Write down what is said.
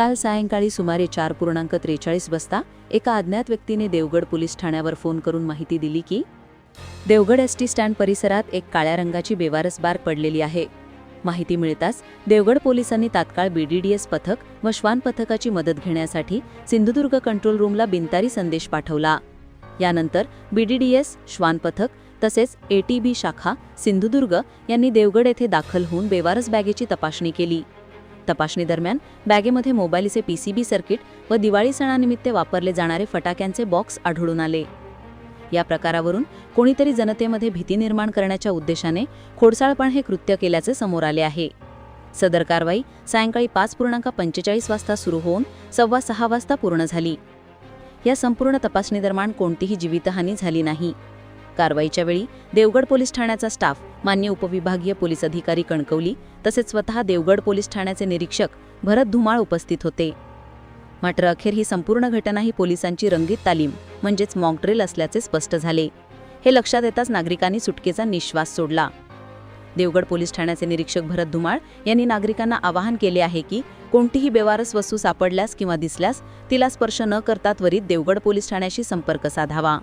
काल सायंकाळी सुमारे चार पूर्णांक त्रेचाळीस वाजता एका अज्ञात व्यक्तीने देवगड पोलीस ठाण्यावर फोन करून माहिती दिली की देवगड एस टी स्टँड परिसरात एक काळ्या रंगाची बेवारस बार पडलेली आहे. माहिती मिळताच देवगड पोलिसांनी तात्काळ बीडीडीएस पथक व श्वान पथकाची मदत घेण्यासाठी सिंधुदुर्ग कंट्रोल रूमला बिनतारी संदेश पाठवला. यानंतर बीडीडीएस श्वान पथक तसेच एटीबी शाखा सिंधुदुर्ग यांनी देवगड येथे दाखल होऊन बेवारस बॅगेची तपासणी केली. तपासणी दरम्यान बॅगेमध्ये मोबाईलचे पीसीबी सर्किट व दिवाळी सणानिमित्त वापरले जाणारे फटाक्यांचे बॉक्स आढळून आले. या प्रकारावरून कोणीतरी जनतेमध्ये भीती निर्माण करण्याच्या उद्देशाने खोडसाळपण हे कृत्य केल्याचे समोर आले आहे. सदर कारवाई सायंकाळी पाच पूर्णांक पंचेचाळीस वाजता सुरू होऊन सव्वा सहा वाजता पूर्ण झाली. या संपूर्ण तपासणीदरम्यान कोणतीही जीवितहानी झाली नाही. कारवाईच्या वेळी देवगड पोलीस ठाण्याचा स्टाफ मान्य उपविभागीय पोलीस अधिकारी कणकवली तसेच स्वतः देवगड पोलीस ठाण्याचे निरीक्षक भरत धुमाळ उपस्थित होते. मात्र अखेर ही संपूर्ण घटना ही पोलिसांची रंगीत तालीम म्हणजेच मॉकड्रिल असल्याचे स्पष्ट झाले. हे लक्षात येताच नागरिकांनी सुटकेचा निश्वास सोडला. देवगड पोलीस ठाण्याचे निरीक्षक भरत धुमाळ यांनी नागरिकांना आवाहन केले आहे की कोणतीही बेवारस वस्तू सापडल्यास किंवा दिसल्यास तिला स्पर्श न करता त्वरित देवगड पोलीस ठाण्याशी संपर्क साधावा.